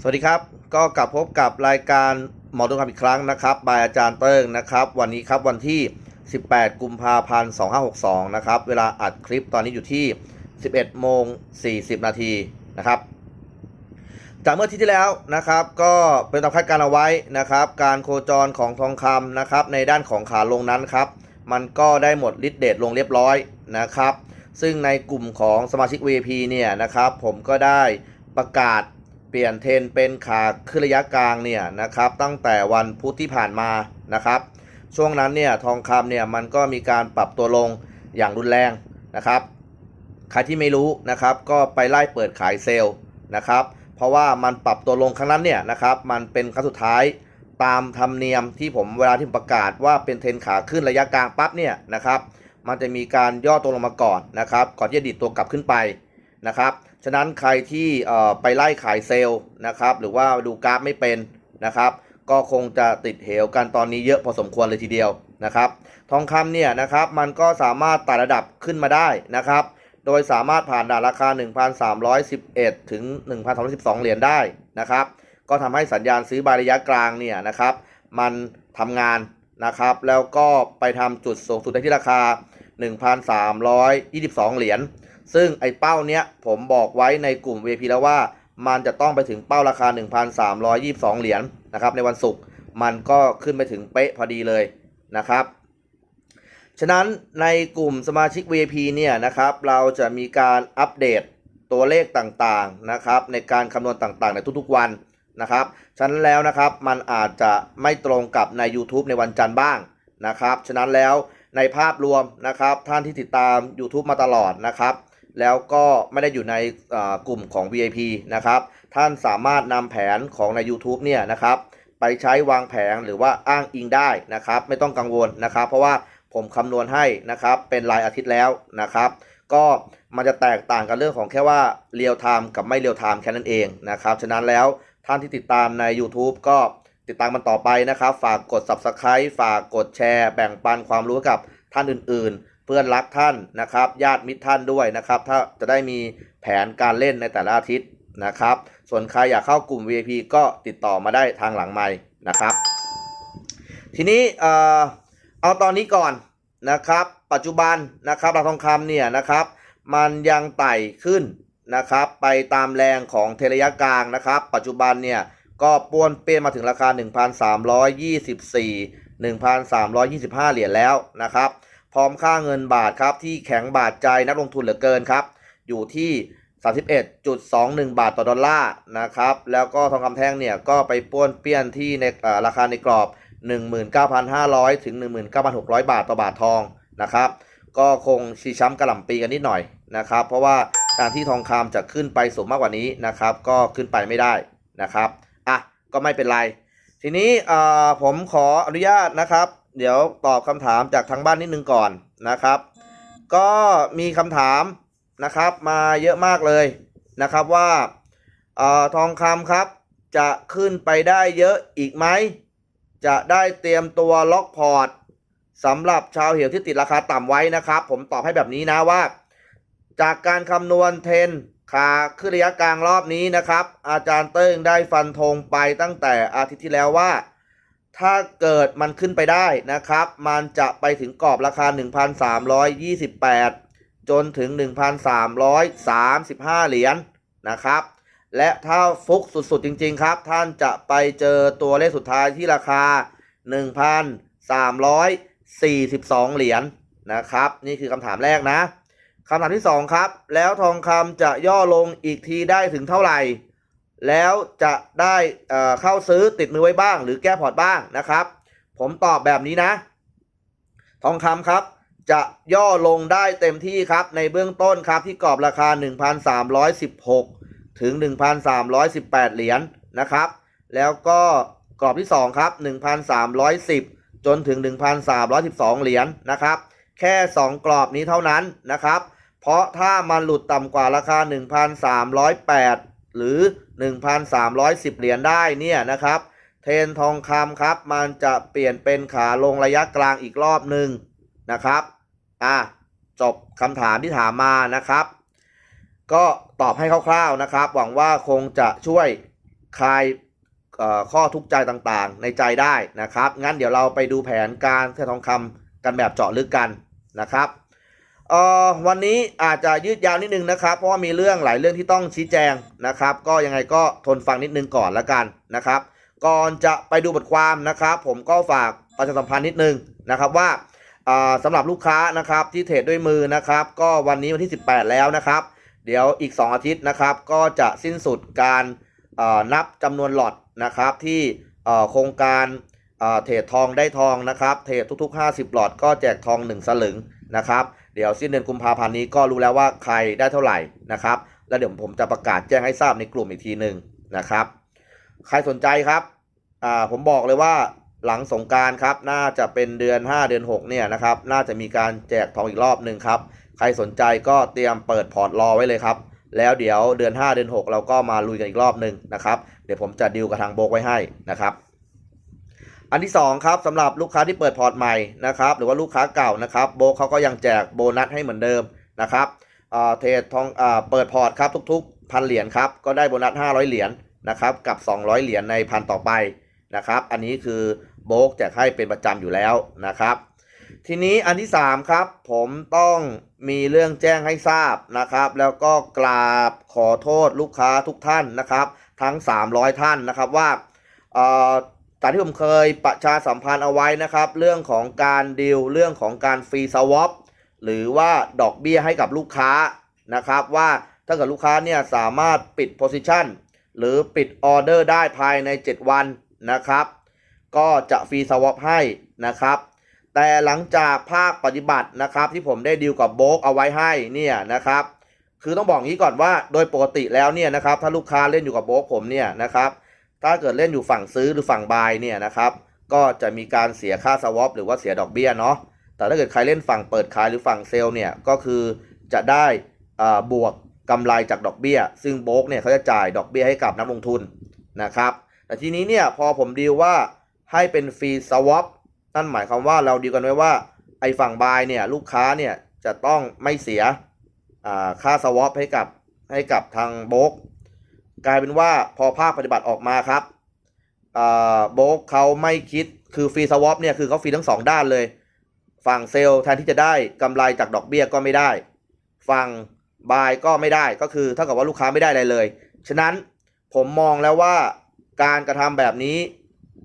สวัสดีครับ ก็กลับพบกับรายการหมอดูคำอีกครั้งนะครับบายอาจารย์เติ้งนะครับ วันนี้ครับวันที่ 18 กุมภาพันธ์ 2562 นะครับ เวลาอัดคลิปตอนนี้อยู่ที่ 11 โมง 40 นาทีนะครับ จากเมื่อที่ที่แล้วนะครับ ก็เป็นตามคาดการเอาไว้นะครับ การโคจรของทองคำนะครับ ในด้านของขาลงนั้นครับ มันก็ได้หมดฤทธิ์เดชลงเรียบร้อยนะครับ ซึ่งในกลุ่มของสมาชิก VIP เนี่ยนะครับ ผมก็ได้ประกาศ เปลี่ยนเทนเป็นขาขึ้นระยะกลางเนี่ยนะครับตั้งแต่วันพุธที่ผ่านมานะครับ ช่วงนั้นเนี่ยทองคำเนี่ยมันก็มีการปรับตัวลงอย่างรุนแรงนะครับ ใครที่ไม่รู้นะครับก็ไปไล่เปิดขายเซลล์นะครับ เพราะว่ามันปรับตัวลงครั้งนั้นเนี่ยนะครับมันเป็นครั้งสุดท้ายตามธรรมเนียมที่ผมเวลาที่ประกาศว่าเป็นเทรนขาขึ้นระยะกลางปั๊บเนี่ยนะครับ มันจะมีการย่อตัวลงมาก่อนนะครับ ก่อนที่จะดีดตัวกลับขึ้นไปนะครับ ฉะนั้นใครที่ไปไล่ขายเซลล์นะครับ หรือว่าดูกราฟไม่เป็นนะครับ ก็คงจะติดเหวกันตอนนี้เยอะพอสมควรเลยทีเดียวนะครับ ทองคำเนี่ยนะครับมันก็สามารถไต่ระดับขึ้นมาได้นะครับ โดยสามารถผ่านด่านราคา 1,311 ถึง 1,312 เหรียญได้นะครับ ก็ทำให้สัญญาณซื้อบายระยะกลางเนี่ยนะครับ มันทำงานนะครับ แล้วก็ไปทำจุดสูงสุดได้ที่ราคา 1,322 เหรียญ ซึ่งไอ้เป้าเนี้ยผมบอกไว้ในกลุ่ม VP แล้วว่ามันจะต้องไปถึงเป้าราคา 1,322 เหรียญนะครับในวันศุกร์มันก็ขึ้นไปถึงเป๊ะพอดีเลยนะครับ ฉะนั้นในกลุ่มสมาชิก VIP เนี่ยนะครับเราจะมีการอัปเดตตัวเลขต่างๆนะครับในการคำนวณต่างๆ ในทุกๆวันนะครับฉะนั้นแล้วนะครับมันอาจจะไม่ตรงกับใน YouTube ในวันจันทร์บ้างนะครับ ฉะนั้นแล้วในภาพรวมนะครับท่านที่ติดตาม YouTube มาตลอดนะครับ แล้วก็ไม่ได้อยู่ในกลุ่มของ VIP นะครับ ท่านสามารถนำแผนของใน YouTube เนี่ยนะครับไปใช้วางแผนหรือว่าอ้างอิงได้นะครับ ไม่ต้องกังวลนะครับ เพราะว่าผมคำนวณให้นะครับเป็นรายอาทิตย์แล้วนะครับ ก็มันจะแตกต่างกันเรื่องของแค่ว่าเรียลไทม์กับไม่เรียลไทม์แค่นั้นเองนะครับ ฉะนั้นแล้วท่านที่ติดตามใน YouTube ก็ติดตามมันต่อไปนะครับ ฝากกด Subscribe ฝากกดแชร์ แบ่งปันความรู้กับท่านอื่นๆ เพื่อนรักท่านนะครับ ญาติมิตรท่านด้วยนะครับ ถ้าจะได้มีแผนการเล่นในแต่ละอาทิตย์นะครับ ส่วนใครอยากเข้ากลุ่ม VIP ก็ติดต่อมาได้ทางหลังไม้นะครับ ทีนี้เออเอาตอนนี้ก่อนนะครับ ปัจจุบันนะครับราคาทองคำเนี่ยนะครับ มันยังไต่ขึ้นนะครับ ไปตามแรงของเทระยะกลางนะครับ ปัจจุบันเนี่ยก็ป้วนเปี้ยนมาถึงราคา 1,324 1,325 เหรียญแล้วนะครับ พร้อมค่าเงินบาทครับที่แข็งบาทใจนักลงทุนเหลือเกินครับ อยู่ที่ 31.21 บาทต่อดอลลาร์นะครับ แล้วก็ทองคำแท่งเนี่ยก็ไปป้วนเปี้ยนที่ในราคาในกรอบ 19,500 ถึง 19,600 บาทต่อบาททองนะครับ ก็คงชี้ช้ำกระหล่ำปีกันนิดหน่อยนะครับ เพราะว่าการที่ทองคำจะขึ้นไปสูงมากกว่านี้นะครับ ก็ขึ้นไปไม่ได้นะครับ อะ ก็ไม่เป็นไร ทีนี้เอ่อผมขออนุญาตนะครับ เดี๋ยวตอบคำถามจากทางบ้านนิดนึงก่อนนะครับ ก็มีคำถามนะครับมาเยอะมากเลยนะครับว่าออทองคำครับ จะขึ้นไปได้เยอะอีกไหม จะได้เตรียมตัวล็อกพอร์ตสำหรับชาวเหวที่ติดราคาต่ำไว้นะครับ ผมตอบให้แบบนี้นะว่า จากการคำนวณเทนขาขึ้นระยะกลางรอบนี้นะครับ อาจารย์เติ้งได้ฟันธงไปตั้งแต่อาทิตย์ที่แล้วว่า ถ้าเกิดมันขึ้นไปได้นะครับ มันจะไปถึงกรอบราคา 1,328 จนถึง 1,335 เหรียญนะครับ และถ้าฟุกสุดๆจริง ๆ ครับ ท่านจะไปเจอตัวเลขสุดท้ายที่ราคา 1,342 เหรียญนะครับ นี่คือคำถามแรกนะคำถามที่ 2 ครับ แล้วทองคำจะย่อลงอีกทีได้ถึงเท่าไหร่ แล้วจะได้เข้าซื้อติดมือไว้บ้าง หรือแก้พอร์ตบ้างนะครับ ผมตอบแบบนี้นะ ทองคำครับ จะย่อลงได้เต็มที่ครับ ในเบื้องต้นครับที่กรอบราคา 1,316 ถึง 1,318 เหรียญนะครับ แล้วก็กรอบที่ 2 ครับ 1,310 จนถึง 1,312 เหรียญนะครับ แค่ 2 กรอบนี้เท่านั้นนะครับ เพราะถ้ามันหลุดต่ำกว่าราคา 1,308 หรือ 1,310 เหรียญได้เนี่ยนะครับ เทนทองคำครับ มันจะเปลี่ยนเป็นขาลงระยะกลางอีกรอบหนึ่งนะครับ อะ จบคำถามที่ถามมานะครับ ก็ตอบให้คร่าวๆนะครับ หวังว่าคงจะช่วยคลายข้อทุกข์ใจต่างๆ ในใจได้นะครับ งั้นเดี๋ยวเราไปดูแผนการเทนทองคำกันแบบเจาะลึกกันนะครับ เอ่อวันนี้อาจจะยืดยาวนิดนึงนะครับ เพราะว่ามีเรื่องหลายเรื่องที่ต้องชี้แจงนะครับ ก็ยังไงก็ทนฟังนิดนึงก่อนละกันนะครับ ก่อนจะไปดูบทความนะครับ ผมก็ฝากประชาสัมพันธ์นิดนึงนะครับว่าอ่าสำหรับลูกค้านะครับที่เทรดด้วยมือนะครับ ก็วันนี้วันที่ 18 แล้วนะครับ เดี๋ยวอีก 2 อาทิตย์นะครับ ก็จะสิ้นสุดการนับจำนวนหลอดนะครับ ที่โครงการเอ่อเทรดทองได้ทองนะครับ เทรดทุกๆ 50 หลอดก็แจกทอง 1 สลึงนะครับ เดี๋ยวสิ้นเดือนกุมภาพันธ์นี้ก็รู้แล้วว่าใครได้เท่าไหร่นะครับ แล้วเดี๋ยวผมจะประกาศแจ้งให้ทราบในกลุ่มอีกทีหนึ่งนะครับ ใครสนใจครับอ่าผมบอกเลยว่าหลังสงการครับน่าจะเป็นเดือน 5 เดือน 6 เนี่ยนะครับ น่าจะมีการแจกทองอีกรอบหนึ่งครับ ใครสนใจก็เตรียมเปิดพอร์ตรอไว้เลยครับ แล้วเดี๋ยวเดือน 5 เดือน 6 เราก็มาลุยกันอีกรอบหนึ่งนะครับ เดี๋ยวผมจะดิวกับทางโบกไว้ให้นะครับ อันที่ 2 ครับสำหรับลูกค้าที่เปิดพอร์ตใหม่นะครับหรือว่าลูกค้าเก่านะครับโบเขาก็ยังแจกโบนัสให้เหมือนเดิมนะครับเทรดทองอเปิดพอร์ตครับทุกๆพันเหรียญครับก็ได้โบนัส 500 เหรียญนะครับกับ 200 เหรียญในพันต่อไปนะครับอันนี้คือโบกแจกให้เป็นประจำอยู่แล้วนะครับทีนี้อันที่ 3 ครับ ผมต้องมีเรื่องแจ้งให้ทราบนะครับ แล้วก็กราบขอโทษลูกค้าทุกท่านนะครับ ทั้ง 300 ท่านนะครับว่าามที่ผมเคยประชาสัมพันธ์เอาไว้นะครับ เรื่องของการดีลเรื่องของการฟรีสวอปหรือว่าดอกเบี้ยให้กับลูกค้านะครับ ว่าถ้าเกิดลูกค้าเนี่ยสามารถปิดโพซิชันหรือปิดออเดอร์ได้ภายใน 7 วันนะครับ ก็จะฟรีสวอปให้นะครับ แต่หลังจากภาคปฏิบัตินะครับที่ผมได้ดีลกับโบกเอาไว้ให้เนี่ยนะครับ คือต้องบอกงี้ก่อนว่าโดยปกติแล้วเนี่ยนะครับถ้าลูกค้าเล่นอยู่กับโบกผมเนี่ยนะครับ ถ้าเกิดเล่นอยู่ฝั่งซื้อหรือฝั่งบายเนี่ยนะครับ ก็จะมีการเสียค่าสวอปหรือว่าเสียดอกเบี้ยเนาะ แต่ถ้าเกิดใครเล่นฝั่งเปิดขายหรือฝั่งเซลล์เนี่ย ก็คือจะได้อ่าบวกกำไรจากดอกเบี้ย ซึ่งโบกเนี่ยเขาจะจ่ายดอกเบี้ยให้กับนักลงทุนนะครับ แต่ทีนี้เนี่ยพอผมดีลว่าให้เป็นฟรีสวอปนั่นหมายความว่าเราดีลกันไว้ว่าไอ้ฝั่งบายเนี่ยลูกค้าเนี่ยจะต้องไม่เสียอ่าค่าสวอปให้กับให้กับทางโบก กลายเป็นว่าพอภาคปฏิบัติออกมาครับโบกเขาไม่คิดคือฟรีสวอปเนี่ยคือเขาฟรีทั้งสองด้านเลย ฝั่งเซลล์แทนที่จะได้กำไรจากดอกเบี้ยก็ไม่ได้ ฝั่งบายก็ไม่ได้ก็คือเท่ากับว่าลูกค้าไม่ได้อะไรเลย ฉะนั้นผมมองแล้วว่าการกระทำแบบนี้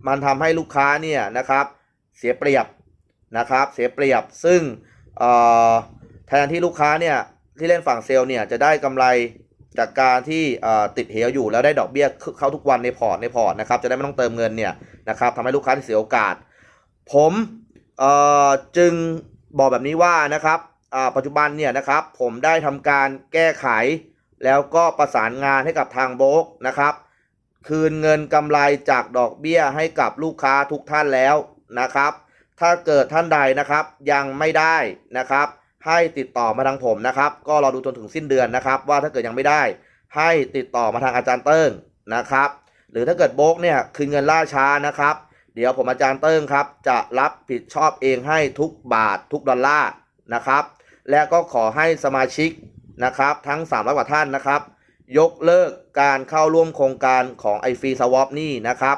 มันทำให้ลูกค้าเนี่ยนะครับ เสียเปรียบนะครับ เสียเปรียบซึ่งแทนที่ลูกค้าเนี่ยที่เล่นฝั่งเซลล์เนี่ยจะได้กำไร จากการที่ติดเหวอยู่แล้วได้ดอกเบี้ยเข้าทุกวันในพอร์ตในพอร์ตนะครับจะได้ไม่ต้องเติมเงินเนี่ยนะครับทำให้ลูกค้าที่เสียโอกาส ผมจึงบอกแบบนี้ว่านะครับปัจจุบันเนี่ยนะครับผมได้ทำการแก้ไข แล้วก็ประสานงานให้กับทางโบกนะครับคืนเงินกำไรจากดอกเบี้ยให้กับลูกค้าทุกท่านแล้วนะครับ ถ้าเกิดท่านใดนะครับยังไม่ได้นะครับ ให้ติดต่อมาทางผมนะครับ ก็รอดูจนถึงสิ้นเดือนนะครับ ว่าถ้าเกิดยังไม่ได้ ให้ติดต่อมาทางอาจารย์เติ้งนะครับ หรือถ้าเกิดโบกเนี่ยคืนเงินล่าช้านะครับ เดี๋ยวผมอาจารย์เติ้งครับ จะรับผิดชอบเองให้ทุกบาททุกดอลลาร์นะครับ และก็ขอให้สมาชิกนะครับทั้ง300กว่าท่านนะครับ ยกเลิกการเข้าร่วมโครงการของไอฟีสวอปนี่นะครับ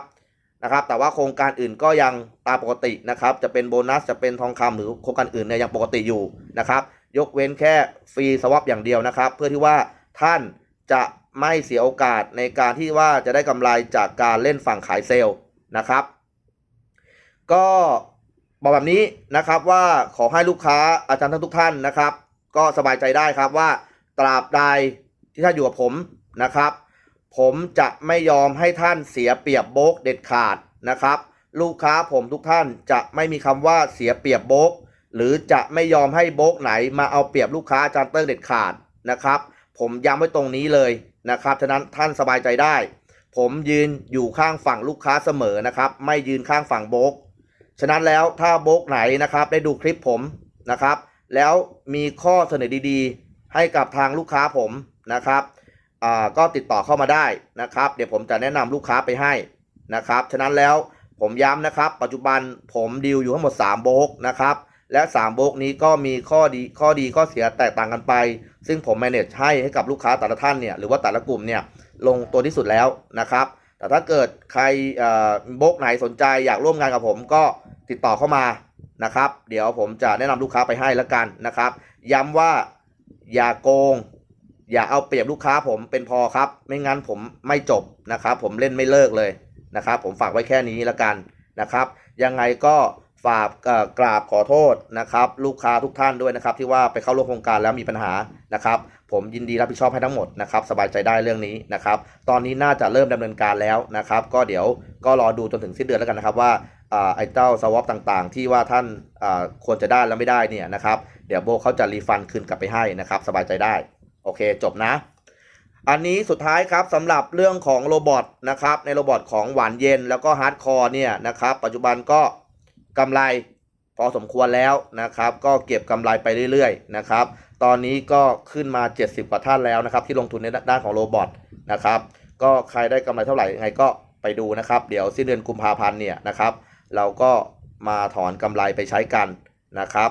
นะครับ แต่ว่าโครงการอื่นก็ยังตามปกตินะครับ จะเป็นโบนัสจะเป็นทองคำหรือโครงการอื่นเนี่ยยังปกติอยู่นะครับ ยกเว้นแค่ฟรีสวอปอย่างเดียวนะครับ เพื่อที่ว่าท่านจะไม่เสียโอกาสในการที่ว่าจะได้กำไรจากการเล่นฝั่งขายเซลล์นะครับ ก็บอกแบบนี้นะครับว่าขอให้ลูกค้าอาจารย์ทั้งทุกท่านนะครับ ก็สบายใจได้ครับว่าตราบใดที่ท่านอยู่กับผมนะครับ ผมจะไม่ยอมให้ท่านเสียเปรียบโบกเด็ดขาดนะครับ ลูกค้าผมทุกท่านจะไม่มีคำว่าเสียเปรียบโบกหรือจะไม่ยอมให้โบกไหนมาเอาเปรียบลูกค้าอาจารย์เติ้งเด็ดขาดนะครับ ผมย้ำไว้ตรงนี้เลยนะครับฉะนั้นท่านสบายใจได้ ผมยืนอยู่ข้างฝั่งลูกค้าเสมอนะครับ ไม่ยืนข้างฝั่งโบกฉะนั้นแล้วถ้าโบกไหนนะครับได้ดูคลิปผมนะครับ แล้วมีข้อเสนอดีๆ ให้กับทางลูกค้าผมนะครับ อ่าก็ติดต่อเข้ามาได้นะครับ เดี๋ยวผมจะแนะนำลูกค้าไปให้นะครับ ฉะนั้นแล้วผมย้ำนะครับ ปัจจุบันผมดีลอยู่ทั้งหมด 3 โบกนะครับ และ 3 โบกนี้ก็มีข้อดีข้อดีข้อเสียแตกต่างกันไป ซึ่งผม manage ให้ให้กับลูกค้าแต่ละท่านเนี่ยหรือว่าแต่ละกลุ่มเนี่ยลงตัวที่สุดแล้วนะครับ แต่ถ้าเกิดใครโบกไหนสนใจอยากร่วมงานกับผมก็ติดต่อเข้ามานะครับ เดี๋ยวผมจะแนะนำลูกค้าไปให้แล้วกันนะครับ ย้ำว่าอย่าโกง อย่าเอาเปรียบลูกค้าผมเป็นพอครับ ไม่งั้นผมไม่จบนะครับผมเล่นไม่เลิกเลยนะครับ ผมฝากไว้แค่นี้ล้วกันนะครับ ยังไงก็ฝากกราบขอโทษนะครับ ลูกค้าทุกท่านด้วยนะครับ ที่ว่าไปเข้าร่วมโครงการแล้วมีปัญหานะครับ ผมยินดีรับผิดชอบให้ทั้งหมดนะครับ สบายใจได้เรื่องนี้นะครับ ตอนนี้น่าจะเริ่มดำเนินการแล้วนะครับ ก็เดี๋ยวก็รอดูจนถึงสิ้นเดือนแล้วกันนะครับว่าไอ้เจ้าสวอปต่างๆ ที่ว่าท่านควรจะได้แล้วไม่ได้เนี่ยนะครับ เดี๋ยวโบเขาจะรีฟันคืนกลับไปให้นะครับ สบายใจได้ โอเคจบนะ อันนี้สุดท้ายครับสำหรับเรื่องของโรบอทนะครับ ในโรบอทของหวานเย็นแล้วก็ฮาร์ดคอร์เนี่ยนะครับ ปัจจุบันก็กำไรพอสมควรแล้วนะครับ ก็เก็บกำไรไปเรื่อยๆนะครับ ตอนนี้ก็ขึ้นมา 70 กว่าท่านแล้วนะครับ ที่ลงทุนในด้านของโรบอทนะครับ ก็ใครได้กำไรเท่าไหร่ยังไงก็ไปดูนะครับ เดี๋ยวสิ้นเดือนกุมภาพันธ์เนี่ยนะครับ เราก็มาถอนกำไรไปใช้กันนะครับ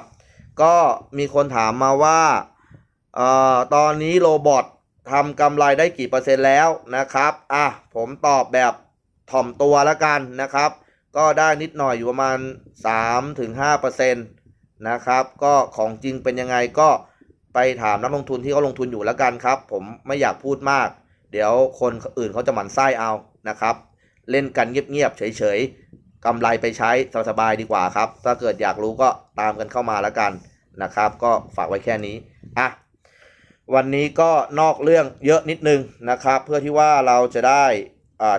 ก็มีคนถามมาว่า ตอนนี้โรบอททำกำไรได้กี่เปอร์เซ็นต์แล้วนะครับอะผมตอบแบบถ่อมตัวแล้วกันนะครับ ก็ได้นิดหน่อยอยู่ประมาณ 3-5%นะครับ ก็ของจริงเป็นยังไงก็ไปถามนักลงทุนที่เขาลงทุนอยู่แล้วกันครับ ผมไม่อยากพูดมาก เดี๋ยวคนอื่นเขาจะหมั่นไส้เอานะครับ เล่นกันเงียบๆเฉยๆกำไรไปใช้สบายๆดีกว่าครับ ถ้าเกิดอยากรู้ก็ตามกันเข้ามาแล้วกันนะครับ ก็ฝากไว้แค่นี้อะ วันนี้ก็นอกเรื่องเยอะนิดนึงนะครับ เพื่อที่ว่าเราจะได้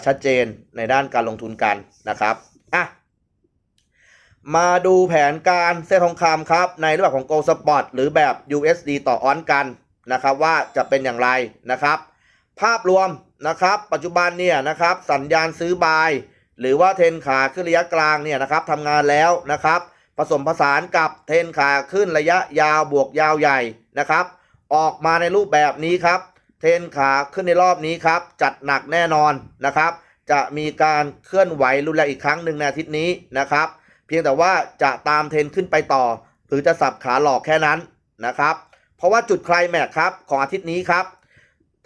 ชัดเจนในด้านการลงทุนกันนะครับอะมาดูแผนการเส้นทองคำครับ ในรูปแบบของ Gold Spot หรือแบบ USD ต่อออนกันนะครับว่าจะเป็นอย่างไรนะครับ ภาพรวมนะครับ ปัจจุบันเนี่ยนะครับสัญญาณซื้อบาย หรือว่าเทนขาขึ้นระยะกลางเนี่ยนะครับทำงานแล้วนะครับ ผสมผสานกับเทนขาขึ้นระยะยาวบวกยาวใหญ่นะครับ ออกมาในรูปแบบนี้ครับ เทรนขาขึ้นในรอบนี้ครับ จัดหนักแน่นอนนะครับ จะมีการเคลื่อนไหวรุนแรงอีกครั้งหนึ่งในอาทิตย์นี้นะครับ เพียงแต่ว่าจะตามเทรนขึ้นไปต่อ หรือจะสับขาหลอกแค่นั้นนะครับ เพราะว่าจุดไคลแม็กซ์ครับของอาทิตย์นี้ครับ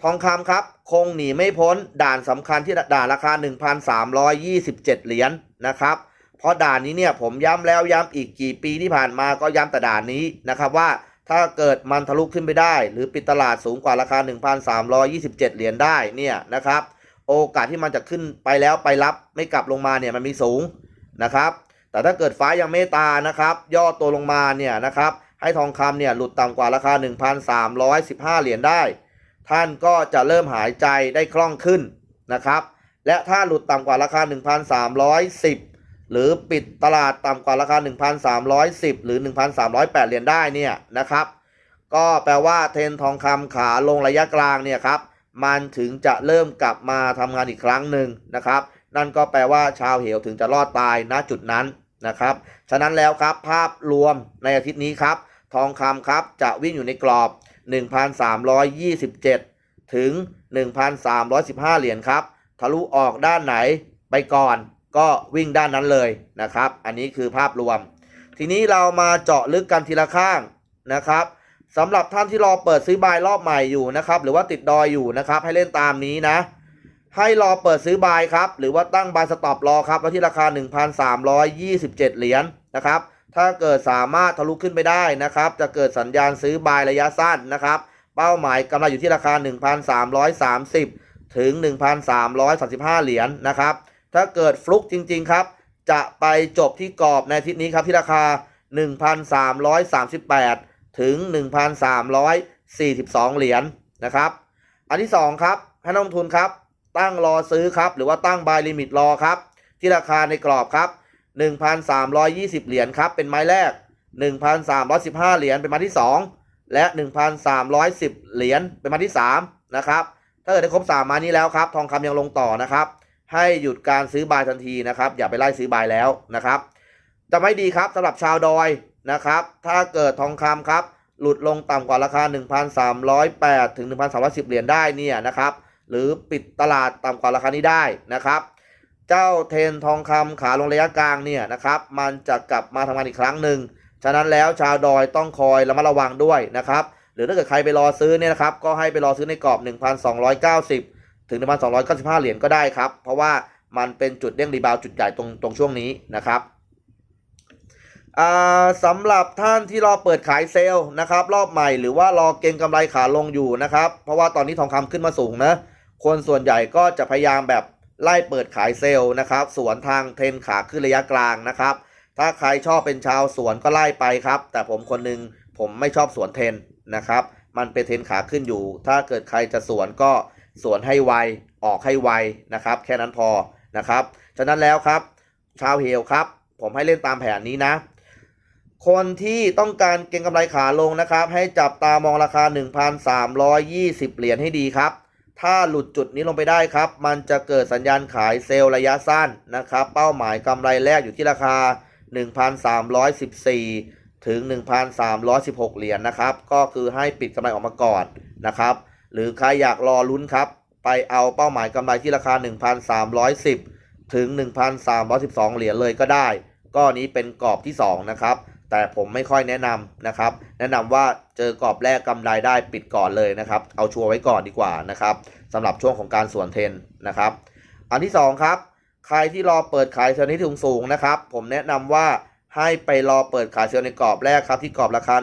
ทองคำครับ คงหนีไม่พ้นด่านสำคัญที่ด่านราคา 1,327 เหรียญนะครับเพราะด่านนี้เนี่ยผมย้ำแล้วย้ำอีกกี่ปีที่ผ่านมาก็ย้ำแต่ด่านนี้นะครับว่า ถ้าเกิดมันทะลุขึ้นไปได้ หรือปิดตลาดสูงกว่าราคา 1,327 เหรียญได้เนี่ยนะครับ โอกาสที่มันจะขึ้นไปแล้วไปรับไม่กลับลงมาเนี่ยมันมีสูงนะครับ แต่ถ้าเกิดฟ้ายังเมตตานะครับ ย่อตัวลงมาเนี่ยนะครับ ให้ทองคำเนี่ยหลุดต่ำกว่าราคา 1,315 เหรียญได้ ท่านก็จะเริ่มหายใจได้คล่องขึ้นนะครับ และถ้าหลุดต่ำกว่าราคา 1,310 หรือปิดตลาดต่ำกว่าราคา 1,310 หรือ 1,308 เหรียญได้เนี่ยนะครับ ก็แปลว่าเทนทองคำขาลงระยะกลางเนี่ยครับมันถึงจะเริ่มกลับมาทำงานอีกครั้งหนึ่งนะครับ นั่นก็แปลว่าชาวเหวถึงจะรอดตายณจุดนั้นนะครับ ฉะนั้นแล้วครับภาพรวมในอาทิตย์นี้ครับ ทองคำครับจะวิ่งอยู่ในกรอบ 1,327 ถึง 1,315 เหรียญครับ ทะลุออกด้านไหนไปก่อน ก็วิ่งด้านนั้นเลยนะครับ อันนี้คือภาพรวม ทีนี้เรามาเจาะลึกกันทีละข้างนะครับสำหรับท่านที่รอเปิดซื้อบายรอบใหม่อยู่นะครับ หรือว่าติดดอยอยู่นะครับ ให้เล่นตามนี้นะ ให้รอเปิดซื้อบายครับ หรือว่าตั้งบายสต็อปรอครับไว้ที่ราคา 1,327 เหรียญนะครับ ถ้าเกิดสามารถทะลุขึ้นไปได้นะครับ จะเกิดสัญญาณซื้อบายระยะสั้นนะครับ เป้าหมายกำไรอยู่ที่ราคา 1,330 ถึง 1,335 เหรียญนะครับ ถ้าเกิดฟลุกจริง ๆ ครับ จะไปจบที่กรอบในทิตย์นี้ครับที่ราคา 1,338 ถึง 1,342 เหรียญนะครับ อันที่ 2 ครับให้นักลงทุนครับ ตั้งรอซื้อครับ หรือว่าตั้งบายลิมิตรอครับ ที่ราคาในกรอบครับ 1,320 เหรียญครับ เป็นไม้แรก 1,315 เหรียญเป็นไม้ที่ 2 และ 1,310 เหรียญเป็นไม้ที่ 3 นะครับถ้าเกิดได้ครบ3มานี้แล้วครับ ทองคำยังลงต่อนะครับ ให้หยุดการซื้อบายทันทีนะครับ อย่าไปไล่ซื้อบายแล้วนะครับ จะไม่ดีครับสำหรับชาวดอยนะครับ ถ้าเกิดทองคำครับ หลุดลงต่ำกว่าราคา 1,308 ถึง 1,310 เหรียญได้เนี่ยนะครับ หรือปิดตลาดต่ำกว่าราคานี้ได้นะครับ เจ้าเทนทองคำขาลงระยะกลางเนี่ยนะครับ มันจะกลับมาทำงานอีกครั้งหนึ่งฉะนั้นแล้วชาวดอยต้องคอยระมัดระวังด้วยนะครับ หรือถ้าเกิดใครไปรอซื้อเนี่ยนะครับ ก็ให้ไปรอซื้อในกรอบ 1,290 ถึง 1,295 เหรียญก็ได้ครับ เพราะว่ามันเป็นจุดเด้งรีบาวจุดใหญ่ตรงตรงช่วงนี้นะครับสำหรับท่านที่รอเปิดขายเซลล์นะครับ รอบใหม่หรือว่ารอเก็งกำไรขาลงอยู่นะครับ เพราะว่าตอนนี้ทองคำขึ้นมาสูงนะคนส่วนใหญ่ก็จะพยายามแบบไล่เปิดขายเซลล์นะครับ สวนทางเทรนขาขึ้นระยะกลางนะครับ ถ้าใครชอบเป็นชาวสวนก็ไล่ไปครับ แต่ผมคนหนึงผมไม่ชอบสวนเทรนนะครับ มันเป็นเทรนขาขึ้นอยู่ ถ้าเกิดใครจะสวนก็ สวนให้ไว ออกให้ไวนะครับ แค่นั้นพอนะครับ ฉะนั้นแล้วครับ ชาวเฮลครับ ผมให้เล่นตามแผนนี้นะ คนที่ต้องการเก็งกำไรขาลงนะครับ ให้จับตามองราคา 1,320 เหรียญให้ดีครับ ถ้าหลุดจุดนี้ลงไปได้ครับ มันจะเกิดสัญญาณขายเซลล์ระยะสั้นนะครับ เป้าหมายกำไรแรกอยู่ที่ราคา 1,314 ถึง 1,316 เหรียญนะครับ ก็คือให้ปิดกำไรออกมาก่อนนะครับ หรือใครอยากรอลุ้นครับ ไปเอาเป้าหมายกำไรที่ราคา 1,310 ถึง 1,312 เหรียญเลยก็ได้ ก็นี้เป็นกรอบที่ 2 นะครับ แต่ผมไม่ค่อยแนะนำนะครับ แนะนำว่าเจอกรอบแรกกำไรได้ปิดก่อนเลยนะครับ เอาชัวร์ไว้ก่อนดีกว่านะครับสำหรับช่วงของการสวนเทนนะครับ อันที่ 2 ครับ ใครที่รอเปิดขายเซลล์ที่สูงๆนะครับ ผมแนะนำว่าให้ไปรอเปิดขายเซลล์ในกรอบแรกครับที่กรอบราคา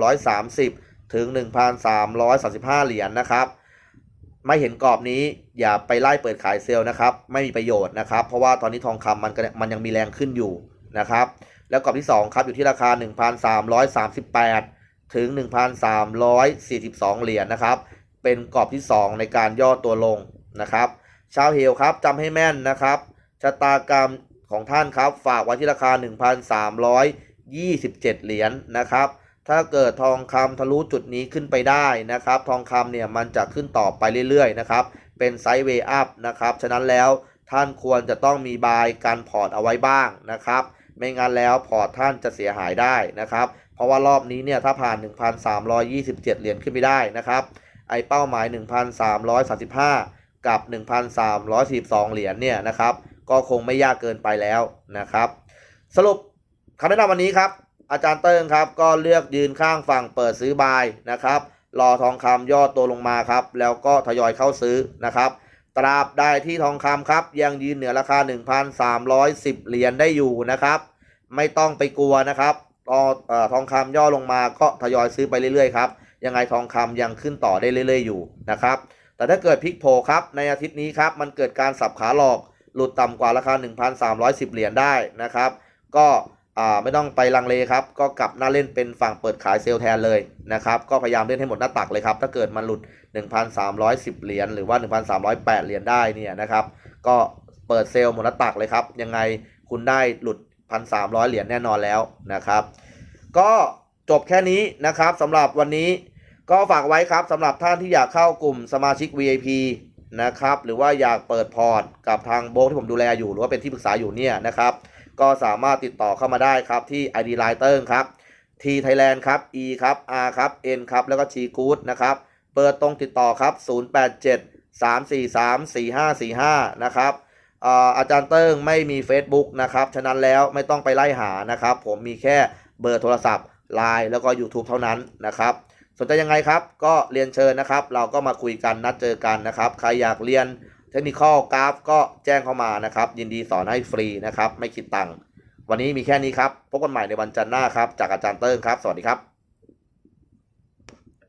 1,330 ถึง 1,335 เหรียญนะครับ ไม่เห็นกรอบนี้อย่าไปไล่เปิดขายเซลล์นะครับ ไม่มีประโยชน์นะครับ เพราะว่าตอนนี้ทองคำมันก็มันยังมีแรงขึ้นอยู่นะครับ แล้วกรอบที่ 2 ครับอยู่ที่ราคา 1,338 ถึง 1,342 เหรียญนะครับ เป็นกรอบที่ 2 ในการย่อตัวลงนะครับ ชาวเฮลครับจำให้แม่นนะครับชะตากรรมของท่านครับ ฝากไว้ที่ราคา 1,327 เหรียญนะครับ ถ้าเกิดทองคำทะลุจุดนี้ขึ้นไปได้นะครับ ทองคำเนี่ยมันจะขึ้นต่อไปเรื่อยๆนะครับ เป็นไซด์เวย์อัพนะครับ ฉะนั้นแล้วท่านควรจะต้องมีบายการพอร์ตเอาไว้บ้างนะครับ ไม่งั้นแล้วพอร์ตท่านจะเสียหายได้นะครับ เพราะว่ารอบนี้เนี่ยถ้าผ่าน 1,327 เหรียญขึ้นไปได้นะครับ ไอเป้าหมาย 1,335 กับ 1,342 เหรียญเนี่ยนะครับ ก็คงไม่ยากเกินไปแล้วนะครับ สรุปคำแนะนำวันนี้ครับ อาจารย์เติ้งครับก็เลือกยืนข้างฝั่งเปิดซื้อบายนะครับรอทองคำย่อตัวลงมาครับ แล้วก็ทยอยเข้าซื้อนะครับ ตราบใดที่ทองคำครับยังยืนเหนือราคา 1,310 เหรียญได้อยู่นะครับ ไม่ต้องไปกลัวนะครับตอเอ่อทองคำย่อลงมาก็ทยอยซื้อไปเรื่อยๆครับยังไงทองคำยังขึ้นต่อได้เรื่อยๆอยู่นะครับ แต่ถ้าเกิดพลิกโผครับในอาทิตย์นี้ครับมันเกิดการสับขาหลอกหลุดต่ำกว่าราคา 1,310 เหรียญได้นะครับ ก็ อ่าไม่ต้องไปลังเลครับ ก็กลับหน้าเล่นเป็นฝั่งเปิดขายเซลแทนเลยนะครับ ก็พยายามเล่นให้หมดหน้าตักเลยครับ ถ้าเกิดมันหลุด 1,310 เหรียญหรือว่า 1,308 เหรียญได้เนี่ยนะครับ ก็เปิดเซลหมดหน้าตักเลยครับ ยังไงคุณได้หลุด 1,300 เหรียญแน่นอนแล้วนะครับ ก็จบแค่นี้นะครับสำหรับวันนี้ก็ฝากไว้ครับสำหรับท่านที่อยากเข้ากลุ่มสมาชิก VIP นะครับหรือว่าอยากเปิดพอร์ตกับทางโบกที่ผมดูแลอยู่ หรือว่าเป็นที่ปรึกษาอยู่เนี่ยนะครับ ก็สามารถติดต่อเข้ามาได้ครับที่ ID l i g h t e r ครับ T Thailand ครับ E ครับ R ครับ N ครับแล้วก็ G Good นะครับเปิดตรงติดต่อครับ 087 343 4545 นะครับอาอาจารย์เติ้งไม่มี Facebook นะครับ ฉะนั้นแล้วไม่ต้องไปไล่หานะครับ ผมมีแค่เบอร์โทรศัพท์ Line แล้วก็ YouTube เท่านั้นนะครับ สนใจยังไงครับ ก็เรียนเชิญนะครับ เราก็มาคุยกันนัดเจอกันนะครับ ใครอยากเรียน เทคนิคอลกราฟก็แจ้งเข้ามานะครับ ยินดีสอนให้ฟรีนะครับ ไม่คิดตังค์วันนี้มีแค่นี้ครับ พบกันใหม่ในวันจันทร์หน้าครับ จากอาจารย์เติ้งครับ สวัสดีครับ